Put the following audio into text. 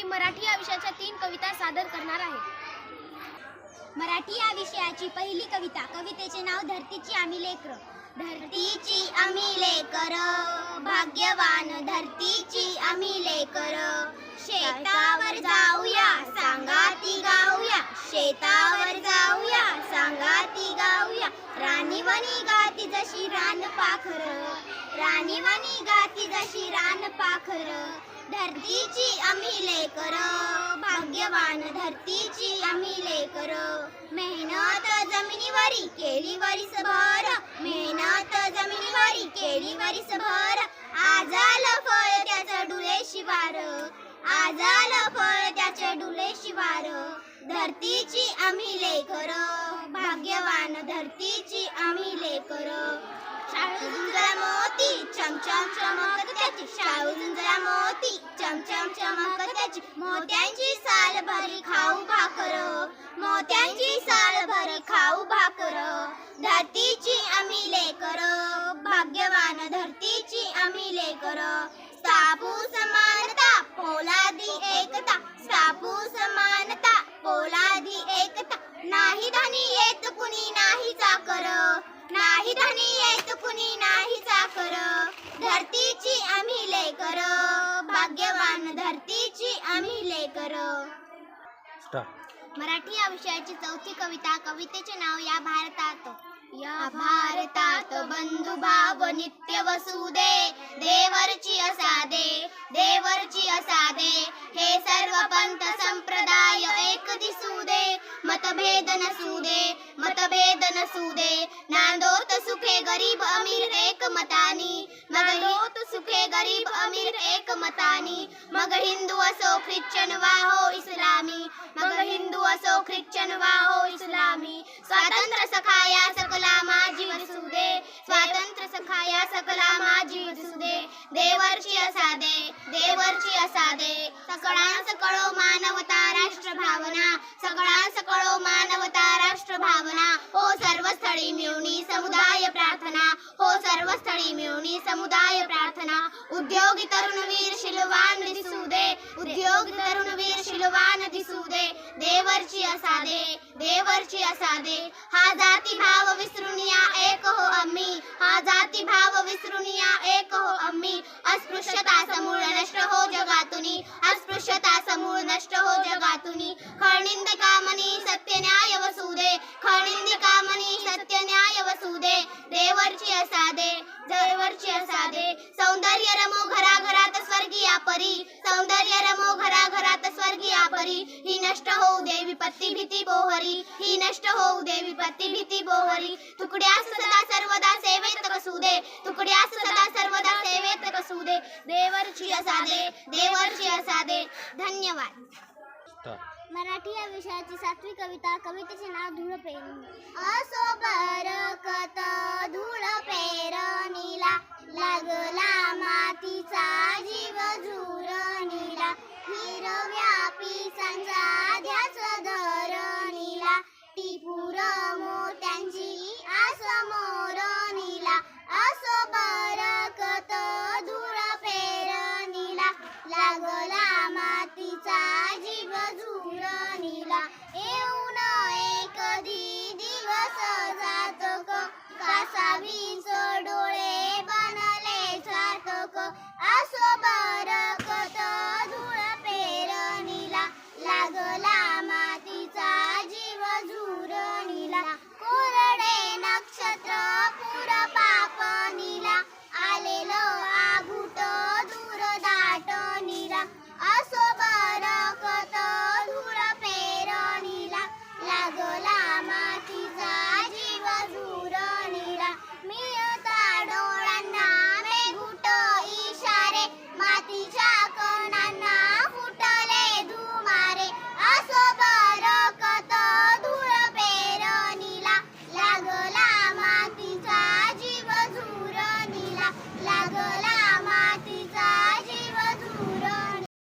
मी मराठी या विषयाच्या तीन कविता सादर करणार आहे. मराठी या विषयाची पहिली कविता कवितेचे नाव धरतीची आम्ही लेकर. धरतीची आम्ही लेकर भाग्यवान धरतीची आम्ही लेकर. शेतावर जाऊया सांगा ती गाऊया. शेतावर जाऊया सांगा ती गाऊया राणीवणी गाती जशी रान पाखर. राणीवणी गाती जशी रान पाखर. धरतीची आम्ही लेकर भाग्यवान धरतीची आम्ही लेकर. मेहनत जमिनीवारी केली वारीस भर मेहनत जमिनीवारी केली वारीस भर. आजाल फळ त्याचं डुले शिवार आजाल फळ त्याचे डुले शिवार. धरतीची आम्ही लेकर भाग्यवान धरतीची आम्ही लेकर. शाळू झुंजला मोती चमचम चमक त्याची शाळू झुंजला मोती. चमचम चमक त्याची मोत्यांची साल भरी खाऊ भाकर. मोत्यांची साल भरी खाऊ भाकर. धरतीची आम्ही लेकर. भाग्यवान धरतीची आम्ही लेकर. नाही धनी येत कुणी नाही चाकर नाही धनी येत कुणी नाही चाकर धरतीची आम्ही लेकर भाग्यवान धरतीची आम्ही लेकर मराठी या विषयाची चौथी कविता कवितेचे नाव या भारतात. या भारतात बंधु भाव नित्य वसुदे देवरची असादे देवरची असादे हे सर्व पंथ संप्रदाय एक दिसू दे. मतभेद नसू दे मतभेद नसू दे नांदोत सुखे गरीब अमीर एक मतानी मग होत सुखे गरीब अमीर एक मतानी मग हिंदू असो ख्रिश्चन वा हो इस्लामी. मग हिंदू असो ख्रिश्चन वा हो इस्लामी. स्वातंत्र्य सखाया सकला माझी वसू दे स्वातंत्र्य सखाया सकला माझी वसू दे देवर्षी असा दे देव सकळा सकळो मानवता राष्ट्र भावना. सकळा सकळो मानवता राष्ट्र भावना. हो सर्व स्थळी मिळवणी समुदाय प्रार्थना. हो सर्व स्थळी मिळवणी समुदाय प्रार्थना. उद्योगी तरुणवीर शिलवान दिसू दे. उद्योगी तरुणवीर शिलवान दिसू दे देवरची असादे देवरची असादे हा जाती भाव विसरून या एक हो आम्ही. हा जाती भाव विसरून या एक हो आम्ही. अस्पृश्यता समूळ नष्ट हो जगातुनी. अस्पृश्यता समूळ नष्ट हो जगातुनी. खळनिंद कामनी सत्य न्याय वसुदे. खळनिंद कामनी सत्य न्याय वसुदे. देवरची असादे देवरची असादे सौंदर्य रमो घरा घरात स्वर्गीया परी. सौंदर्य रमो घरा घरात स्वर्गीया परी ही नष्ट होऊ दे विपत्ती भीती बोहरी ही नष्ट होऊ दे विपत्ती भीती बोहरी. तुकड्यास सदा सर्वदा सेवेत कसू दे तुकड्यास सदा सर्वदा सेवेत कसू दे. देवरची असादे देवरची असादे धन्यवाद. स्टार्ट मराठी या विषयाची सातवी कविता कवितेचे नाव धूळ पेरणी. असो बरकत धूळ पेरणीला लागला मातीचा जीव झुरणीला येऊ Good.